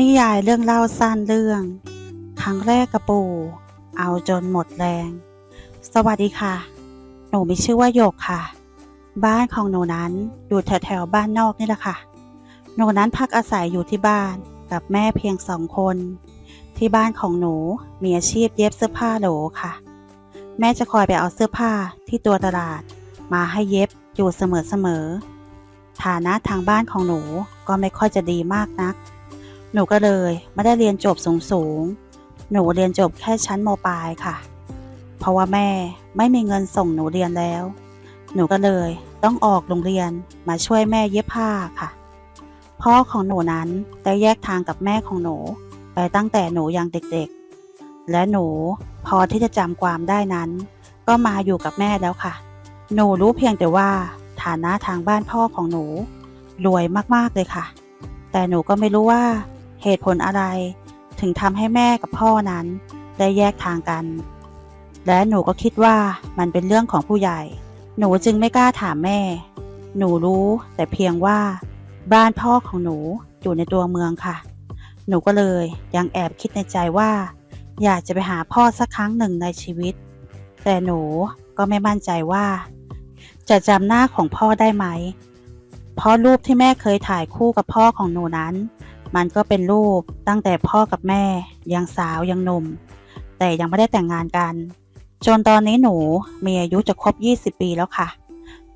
นิยายเรื่องเล่าสั้นเรื่อง ครั้งแรกกระปู เอาจนหมดแรง สวัสดีค่ะ หนูมีชื่อว่าโยกค่ะ บ้านของหนูนั้นอยู่แถวแถวบ้านนอกนี่แหละค่ะ หนูนั้นพักอาศัยอยู่ที่บ้านกับแม่เพียงสองคน ที่บ้านของหนูมีอาชีพเย็บเสื้อผ้าโหลค่ะ แม่จะคอยไปเอาเสื้อผ้าที่ตัวตลาด มาให้เย็บอยู่เสมอๆฐานะทางบ้านของหนูก็ไม่ค่อยจะดีมากนัก หนูก็เลยไม่ได้เรียนจบสูงสูง หนูเรียนจบแค่ชั้นมปลายค่ะ เพราะว่าแม่ไม่มีเงินส่งหนูเรียนแล้ว หนูก็เลยต้องออกโรงเรียนมาช่วยแม่เย็บผ้าค่ะ พ่อของหนูนั้นได้แยกทางกับแม่ของหนูไปตั้งแต่หนูยังเด็กๆ และหนูพอที่จะจำความได้นั้น ก็มาอยู่กับแม่แล้วค่ะ หนูรู้เพียงแต่ว่าฐานะทางบ้านพ่อของหนูรวยมากๆเลยค่ะ แต่หนูก็ไม่รู้ว่า เหตุผลอะไร ถึงทำให้แม่กับพ่อนั้นได้แยกทางกัน และหนูก็คิดว่ามันเป็นเรื่องของผู้ใหญ่ หนูจึงไม่กล้าถามแม่ หนูรู้แต่เพียงว่า บ้านพ่อของหนูอยู่ในตัวเมืองค่ะ หนูก็เลยยังแอบคิดในใจว่า อยากจะไปหาพ่อสักครั้งหนึ่งในชีวิต แต่หนูก็ไม่มั่นใจว่า จะจำหน้าของพ่อได้ไหม เพราะรูปที่แม่เคยถ่ายคู่กับพ่อของหนูนั้น มันก็เป็นรูปตั้งแต่พ่อกับแม่ ยังสาวยังหนุ่ม แต่ยังไม่ได้แต่งงานกัน จนตอนนี้หนูมีอายุจะครบ 20 ปีแล้วค่ะ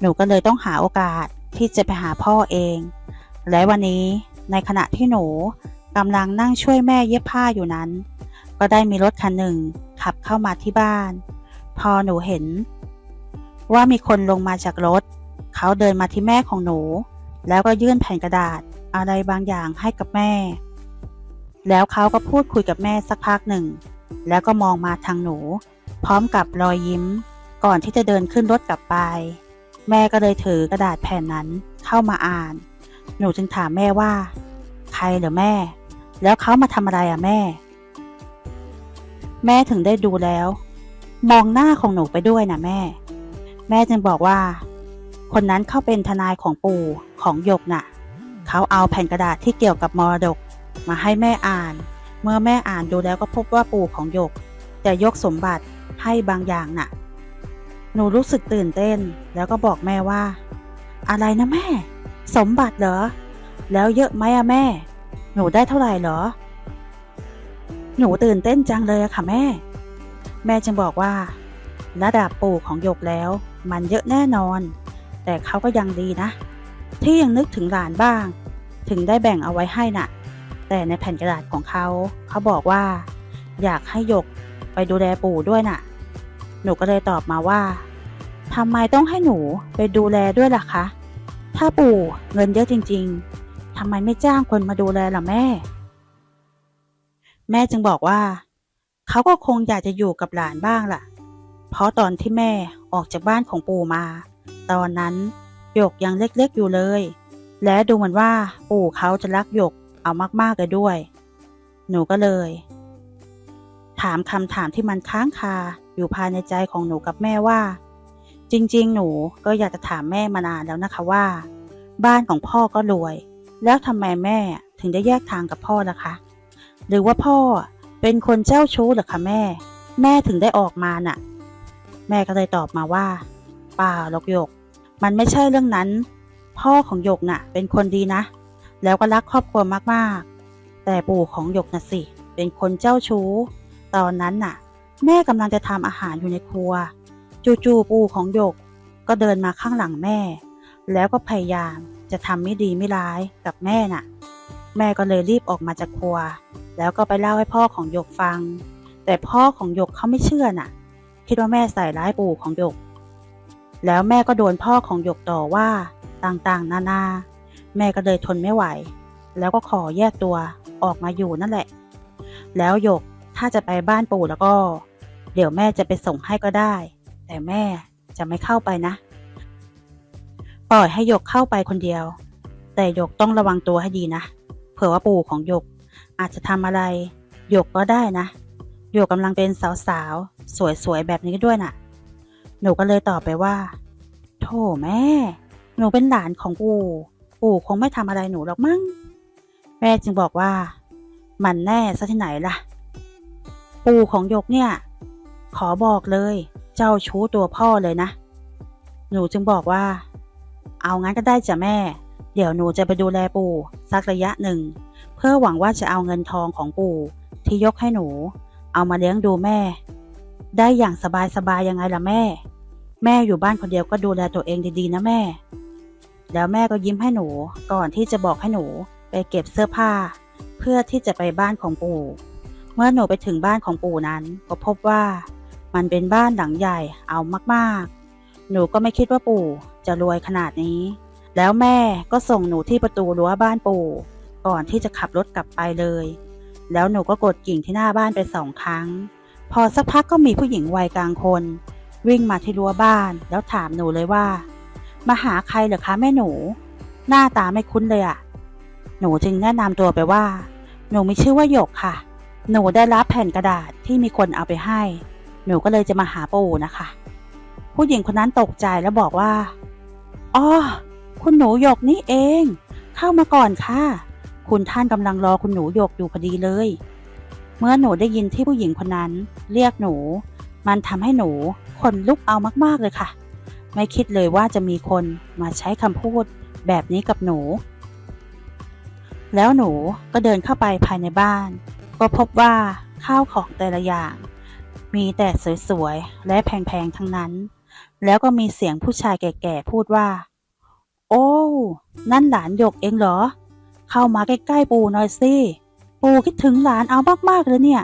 หนูก็เลยต้องหาโอกาสที่จะไปหาพ่อเอง และวันนี้ในขณะที่หนูกำลังนั่งช่วยแม่เย็บผ้าอยู่นั้น ก็ได้มีรถคันหนึ่งขับเข้ามาที่บ้าน พอหนูเห็น ว่ามีคนลงมาจากรถ เขาเดินมาที่แม่ของหนู แล้วก็ยื่นแผ่นกระดาษ อะไรบางอย่างให้กับแม่ แล้วเขาก็พูดคุยกับแม่สักพักหนึ่ง แล้วก็มองมาทางหนู พร้อมกับรอยยิ้ม ก่อนที่จะเดินขึ้นรถกลับไป แม่ก็เลยถือกระดาษแผ่นนั้นเข้ามาอ่าน หนูจึงถามแม่ว่า ใครเหรอแม่ แล้วเขามาทำอะไรอะแม่ แม่ถึงได้ดูแล้ว มองหน้าของหนูไปด้วยนะแม่ แม่จึงบอกว่า คนนั้นเขาเป็นทนายของปู่ของหยกน่ะ เขาเอาแผ่นกระดาษที่เกี่ยวกับมรดก มาให้แม่อ่าน เมื่อแม่อ่านดูแล้วก็พบว่าปู่ของหยกจะยกสมบัติให้บางอย่างน่ะ หนูรู้สึกตื่นเต้น แล้วก็บอกแม่ว่า อะไรนะแม่ สมบัติเหรอ แล้วเยอะไหมอะแม่ หนูได้เท่าไหร่เหรอ หนูตื่นเต้นจังเลยอะค่ะแม่ แม่จึงบอกว่า ระดับปู่ของหยกแล้ว มันเยอะแน่นอน แต่เขาก็ยังดีนะ ที่ยังนึกถึงหลานบ้าง ถึงได้แบ่งเอาไว้ให้น่ะ แต่ในแผ่นกระดาษของเขา เขาบอกว่า อยากให้หยกไปดูแลปู่ด้วยน่ะ หนูก็เลยตอบมาว่าทำไมต้องให้หนูไปดูแลด้วยล่ะคะ ถ้าปู่เงินเยอะจริง ๆทำไมไม่จ้างคนมาดูแลล่ะแม่ แม่จึงบอกว่า เขาก็คงอยากจะอยู่กับหลานบ้างล่ะ เพราะตอนที่แม่ออกจากบ้านของปู่มา ตอนนั้น หยกยังเล็กๆอยู่เลย และดูเหมือนว่าปู่เขาจะรักหยกเอามากๆเลยด้วย หนูก็เลย ถามคำถามที่มันค้างคาอยู่ภายในใจของหนูกับแม่ว่า จริง ๆ หนูก็อยากจะถามแม่มานานแล้วนะคะว่า บ้านของพ่อก็รวย แล้วทำไมแม่ถึงได้แยกทางกับพ่อล่ะคะ หรือว่าพ่อเป็นคนเจ้าชู้หรอคะแม่ แม่ถึงได้ออกมาน่ะ แม่ก็เลยตอบมาว่าเปล่าหรอกหยก มันไม่ใช่เรื่องนั้น พ่อของหยกน่ะ เป็นคนดีนะ แล้วก็รักครอบครัวมากๆ แต่ปู่ของหยกน่ะสิ เป็นคนเจ้าชู้ ตอนนั้นน่ะ แม่กำลังจะทำอาหารอยู่ในครัว จู่ๆปู่ของหยก ก็เดินมาข้างหลังแม่ แล้วก็พยายามจะทำไม่ดีไม่ร้ายกับแม่น่ะ แม่ก็เลยรีบออกมาจากครัว แล้วก็ไปเล่าให้พ่อของหยกฟัง แต่พ่อของหยกเขาไม่เชื่อน่ะ คิดว่าแม่ใส่ร้ายปู่ของหยก แล้วแม่ก็โดนพ่อของหยกต่อว่าต่างๆ นานา แม่ก็เลยทนไม่ไหว แล้วก็ขอแยกตัวออกมาอยู่นั่นแหละ แล้วหยกถ้าจะไปบ้านปู่แล้วก็ เดี๋ยวแม่จะไปส่งให้ก็ได้ แต่แม่จะไม่เข้าไปนะ ปล่อยให้หยกเข้าไปคนเดียว แต่หยกต้องระวังตัวให้ดีนะ เผื่อว่าปู่ของหยกอาจจะทำอะไรหยกก็ได้นะหยกกำลังเป็นสาวๆสวยๆแบบนี้ด้วยน่ะ หนูก็เลยตอบไปว่าโธ่แม่ หนูเป็นหลานของปู่ ปู่คงไม่ทำอะไรหนูหรอกมั้ง แม่จึงบอกว่า มันแน่ซะที่ไหนล่ะ ปู่ของยกเนี่ย ขอบอกเลย เจ้าชู้ตัวพ่อเลยนะ หนูจึงบอกว่า เอางั้นก็ได้จ้ะแม่ เดี๋ยวหนูจะไปดูแลปู่สักระยะหนึ่ง เพื่อหวังว่าจะเอาเงินทองของปู่ที่ยกให้หนู เอามาเลี้ยงดูแม่ ได้อย่างสบายๆยังไงล่ะแม่ แม่อยู่บ้านคนเดียวก็ดูแลตัวเองดีๆนะแม่ แล้วแม่ก็ยิ้มให้หนูก่อนที่จะบอกให้หนูไปเก็บเสื้อผ้า เพื่อที่จะไปบ้านของปู่ เมื่อหนูไปถึงบ้านของปู่นั้น ก็พบว่ามันเป็นบ้านหลังใหญ่เอามากๆ หนูก็ไม่คิดว่าปู่จะรวยขนาดนี้ แล้วแม่ก็ส่งหนูที่ประตูรั้วบ้านปู่ ก่อนที่จะขับรถกลับไปเลย แล้วหนูก็กดกิ่งที่หน้าบ้านไปสองครั้ง พอสักพักก็มีผู้หญิงวัยกลางคน วิ่งมาที่รั้วบ้าน แล้วถามหนูเลยว่า มาหาใครเหรอคะแม่หนู หน้าตาไม่คุ้นเลยอะ่ะหนูจึงแนะนำตัวไปว่า หนูมีชื่อว่าหยกค่ะ หนูได้รับแผ่นกระดาษที่มีคนเอาไปให้ หนูก็เลยจะมาหาปู่นะคะ ผู้หญิงคนนั้นตกใจแล้วบอกว่าอ๋อคุณหนูหยกนี่เอง เข้ามาก่อนค่ะ คุณท่านกำลังรอคุณหนูหยกอยู่พอดีเลย เมื่อหนูได้ยินที่ผู้หญิงคนนั้น เรียกหนู มันทำให้หนู นลุกเอามากๆเลยค่ะ ไม่คิดเลยว่าจะมีคนมาใช้คำพูดแบบนี้กับหนู แล้วหนูก็เดินเข้าไปภายในบ้าน ก็พบว่าข้าวของแต่ละอย่าง มีแต่สวยๆ และแพงๆ ทั้งนั้น แล้วก็มีเสียงผู้ชายแก่ๆ พูดว่า โอ้ นั่นหลานหยกเองเหรอ เข้ามาใกล้ๆ ปู่หน่อยสิปู่คิดถึงหลานเอามากๆเลยเนี่ย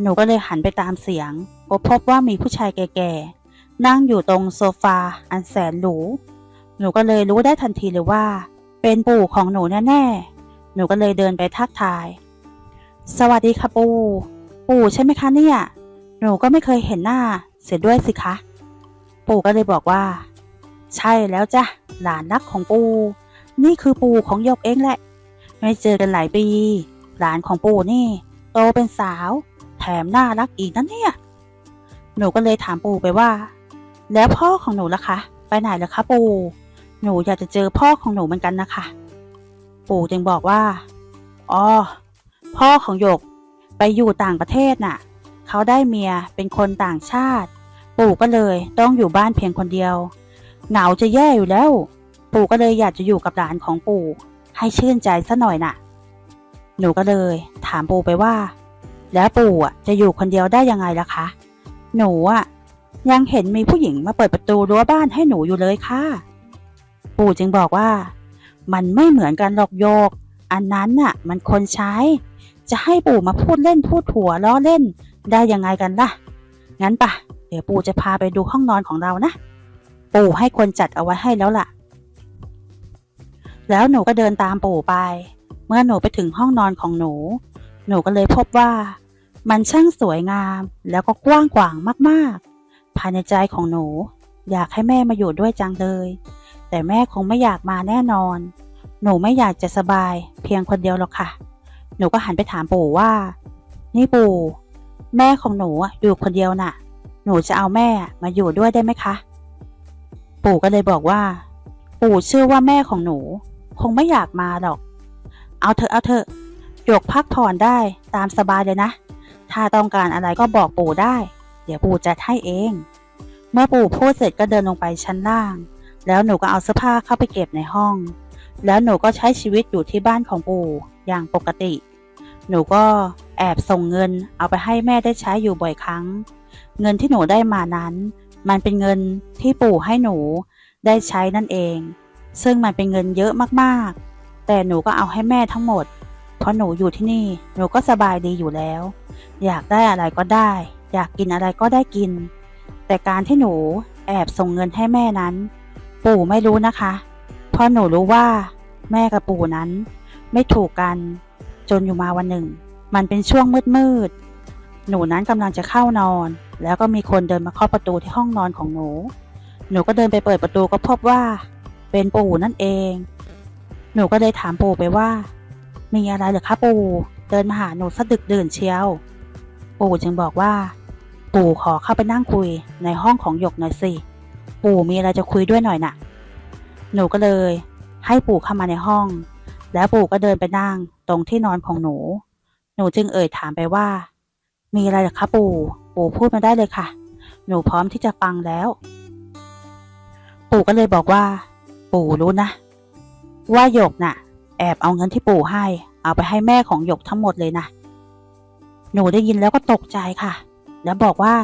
หนูก็เลยหันไปตามเสียง ก็พบว่ามีผู้ชายแก่ๆ นั่งอยู่ตรงโซฟาอันแสนหรู หนูก็เลยรู้ได้ทันทีเลยว่า เป็นปู่ของหนูแน่ๆ หนูก็เลยเดินไปทักทาย สวัสดีค่ะปู่ปู่ใช่ไหมคะเนี่ย หนูก็ไม่เคยเห็นหน้าเสียด้วยสิคะ ปู่ก็เลยบอกว่า ใช่แล้วจ้ะหลานรักของปู่นี่คือปู่ของหยกเองแหละ ไม่เจอกันหลายปี หลานของปู่นี่ โตเป็นสาว แถมน่ารักอีกนั่นเนี่ย หนูก็เลยถามปู่ไปว่า แล้วพ่อของหนูล่ะคะ ไปไหนล่ะคะปู่ หนูอยากจะเจอพ่อของหนูเหมือนกันนะคะ ปู่จึงบอกว่า อ๋อ พ่อของหยกไปอยู่ต่างประเทศน่ะ เขาได้เมียเป็นคนต่างชาติ ปู่ก็เลยต้องอยู่บ้านเพียงคนเดียว เหงาจะแย่อยู่แล้ว ปู่ก็เลยอยากจะอยู่กับหลานของปู่ ให้ชื่นใจซะหน่อยน่ะ หนูก็เลย ถามปู่ไปว่า แล้วปู่จะอยู่คนเดียวได้ยังไงล่ะคะ หนูอะยังเห็นมีผู้หญิงมาเปิดประตูรั้วบ้านให้หนูอยู่เลยค่ะ ปู่จึงบอกว่า มันไม่เหมือนกันหรอกโยก อันนั้นน่ะ มันคนใช้ จะให้ปู่มาพูดเล่นพูดถัวล้อเล่น ได้ยังไงกันล่ะ งั้นปะเดี๋ยวปู่จะพาไปดูห้องนอนของเรานะ ปู่ให้คนจัดเอาไว้ให้แล้วล่ะ แล้วหนูก็เดินตามปู่ไป เมื่อหนูไปถึงห้องนอนของหนู หนูก็เลยพบว่า มันช่างสวยงามแล้วก็กว้างขวางมากๆ ภายในใจของหนู อยากให้แม่มาอยู่ด้วยจังเลย แต่แม่คงไม่อยากมาแน่นอน หนูไม่อยากจะสบายเพียงคนเดียวหรอกค่ะ หนูก็หันไปถามปู่ว่า นี่ปู่ แม่ของหนูอะอยู่คนเดียวน่ะ หนูจะเอาแม่มาอยู่ด้วยได้ไหมคะ ปู่ก็เลยบอกว่า ปู่เชื่อว่าแม่ของหนู คงไม่อยากมาหรอก เอาเถอะเอาเถอะหยกพักผ่อนได้ตามสบายเลยนะ ถ้าต้องการอะไรก็บอกปู่ได้ เดี๋ยวปู่จัดให้เอง เมื่อปู่พูดเสร็จก็เดินลงไปชั้นล่าง แล้วหนูก็เอาเสื้อผ้าเข้าไปเก็บในห้อง แล้วหนูก็ใช้ชีวิตอยู่ที่บ้านของปู่อย่างปกติ หนูก็แอบส่งเงินเอาไปให้แม่ได้ใช้อยู่บ่อยครั้ง เงินที่หนูได้มานั้น มันเป็นเงินที่ปู่ให้หนูได้ใช้นั่นเอง ซึ่งมันเป็นเงินเยอะมากๆ แต่หนูก็เอาให้แม่ทั้งหมด เพราะหนูอยู่ที่นี่ หนูก็สบายดีอยู่แล้ว อยากได้อะไรก็ได้ อยากกินอะไรก็ได้กิน แต่การที่หนูแอบส่งเงินให้แม่นั้น ปู่ไม่รู้นะคะ เพราะหนูรู้ว่า แม่กับปู่นั้น ไม่ถูกกัน จนอยู่มาวันหนึ่ง มันเป็นช่วงมืดๆหนูนั้นกำลังจะเข้านอน แล้วก็มีคนเดินมาเคาะประตูที่ห้องนอนของหนู หนูก็เดินไปเปิดประตูก็พบว่า เป็นปู่นั่นเอง หนูก็เลยถามปู่ไปว่า มีอะไรหรือคะปู่ เดินมาหาหนูสะดึกดื่นเชียว ปู่จึงบอกว่า ปู่ขอเข้าไปนั่งคุยในห้องของหยกหน่อยสิ ปู่มีอะไรจะคุยด้วยหน่อยน่ะ หนูก็เลย ให้ปู่เข้ามาในห้อง แล้วปู่ก็เดินไปนั่งตรงที่นอนของหนู หนูจึงเอ่ยถามไปว่า มีอะไรหรือคะปู่ ปู่พูดมาได้เลยค่ะ หนูพร้อมที่จะฟังแล้ว ปู่ก็เลยบอกว่า ปู่รู้นะ ว่าหยกน่ะ แอบเอาเงินที่ปู่ให้ เอาไปให้แม่ของหยกทั้งหมดเลยนะ หนูได้ยินแล้วก็ตกใจค่ะ แล้วบอกว่า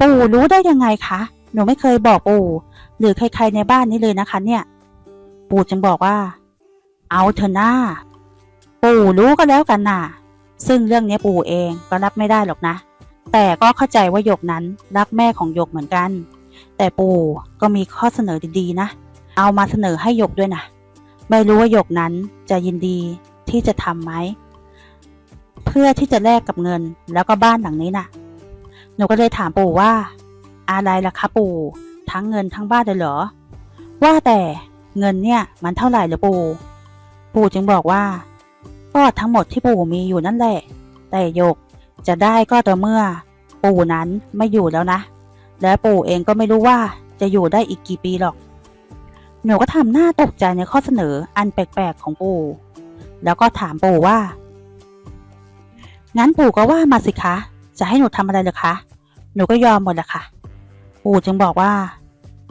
ปู่รู้ได้ยังไงคะ หนูไม่เคยบอกปู่ หรือใครๆในบ้านนี้เลยนะคะ เนี่ย ปู่จึงบอกว่า เอาเถอะหน้า ปู่รู้ก็แล้วกันน่ะ ซึ่งเรื่องนี้ปู่เองก็รับไม่ได้หรอกนะ แต่ก็เข้าใจว่าหยกนั้นรักแม่ของหยกเหมือนกัน แต่ปู่ก็มีข้อเสนอดีๆนะ เอามาเสนอให้หยกด้วยนะ ไม่รู้ว่าหยกนั้นจะยินดีที่จะทำไหม เพื่อที่จะแลกกับเงินแล้วก็บ้านหลังนี้น่ะ หนูก็เลยถามปู่ว่า อะไรล่ะคะปู่ ทั้งเงินทั้งบ้านเลยเหรอ ว่าแต่เงินเนี่ยมันเท่าไหร่หรอปู่ ปู่จึงบอกว่า ก็ทั้งหมดที่ปู่มีอยู่นั่นแหละ แต่หยกจะได้ก็ต่อเมื่อ ปู่นั้นไม่อยู่แล้วนะ และปู่เองก็ไม่รู้ว่าจะอยู่ได้อีกกี่ปีหรอก หนูก็ทำหน้าตกใจในข้อเสนออันแปลกๆของปู่ แล้วก็ถามปู่ว่า งั้นปู่ก็ว่ามาสิคะ จะให้หนูทำอะไรเหรอคะ หนูก็ยอมหมดแหละค่ะ ปู่จึงบอกว่า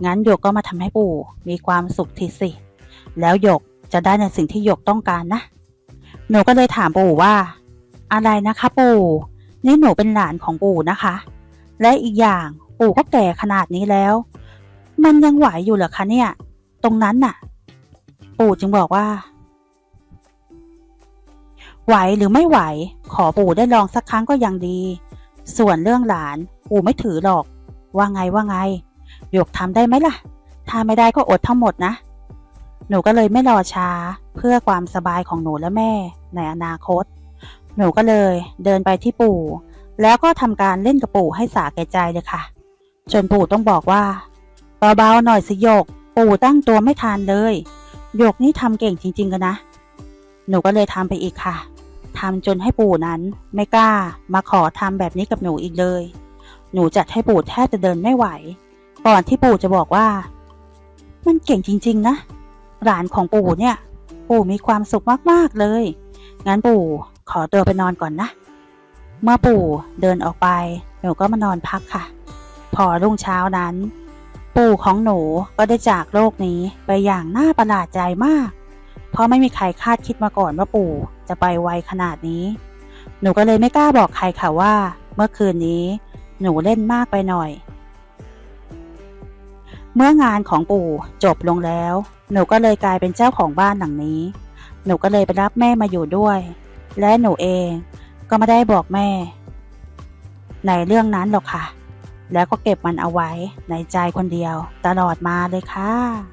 งั้นหยกก็มาทำให้ปู่มีความสุขทีสิ แล้วหยกจะได้ในสิ่งที่หยกต้องการนะ หนูก็เลยถามปู่ว่า อะไรนะคะ ปู่นี่หนูเป็นหลานของปู่นะคะ และอีกอย่างปู่ก็แก่ขนาดนี้แล้ว มันยังไหวอยู่เหรอคะเนี่ย ตรงนั้นน่ะ ปู่จึงบอกว่า ไหวหรือไม่ไหว ขอปู่ได้ลองสักครั้งก็ยังดี ส่วนเรื่องหลาน ปู่ไม่ถือหรอก ว่าไงว่าไง หยกทำได้ไหมล่ะ ถ้าไม่ได้ก็อดทั้งหมดนะ หนูก็เลยไม่รอช้าเพื่อความสบายของหนูและแม่ในอนาคต หนูก็เลยเดินไปที่ปู่ แล้วก็ทำการเล่นกับปู่ให้สาแก่ใจเลยค่ะ จนปู่ต้องบอกว่าเบาๆหน่อยสิหยก ปู่ตั้งตัวไม่ทันเลยหยกนี่ทำเก่งจริง ๆ กันนะ หนูก็เลยทำไปอีกค่ะทำจนให้ปู่นั้นไม่กล้ามาขอทำแบบนี้กับหนูอีกเลย หนูจัดให้ปู่แทบจะเดินไม่ไหว ก่อนที่ปู่จะบอกว่า มันเก่งจริง ๆ นะ หลานของปู่เนี่ย ปู่มีความสุขมากๆเลย งั้นปู่ขอตัวไปนอนก่อนนะ เมื่อปู่เดินออกไป หนูก็มานอนพักค่ะ พอรุ่งเช้านั้น ปู่ของหนูก็ได้จากโลกนี้ไปอย่างน่าประหลาดใจมาก เพราะไม่มีใครคาดคิดมาก่อนว่าปู่จะไปไวขนาดนี้ หนูก็เลยไม่กล้าบอกใครค่ะว่า เมื่อคืนนี้ หนูเล่นมากไปหน่อย เมื่องานของปู่จบลงแล้ว หนูก็เลยกลายเป็นเจ้าของบ้านหลังนี้ หนูก็เลยไปรับแม่มาอยู่ด้วย และหนูเองก็ไม่ได้บอกแม่ ในเรื่องนั้นหรอกค่ะ แล้วก็เก็บมันเอาไว้ในใจคนเดียว ตลอดมาเลยค่ะ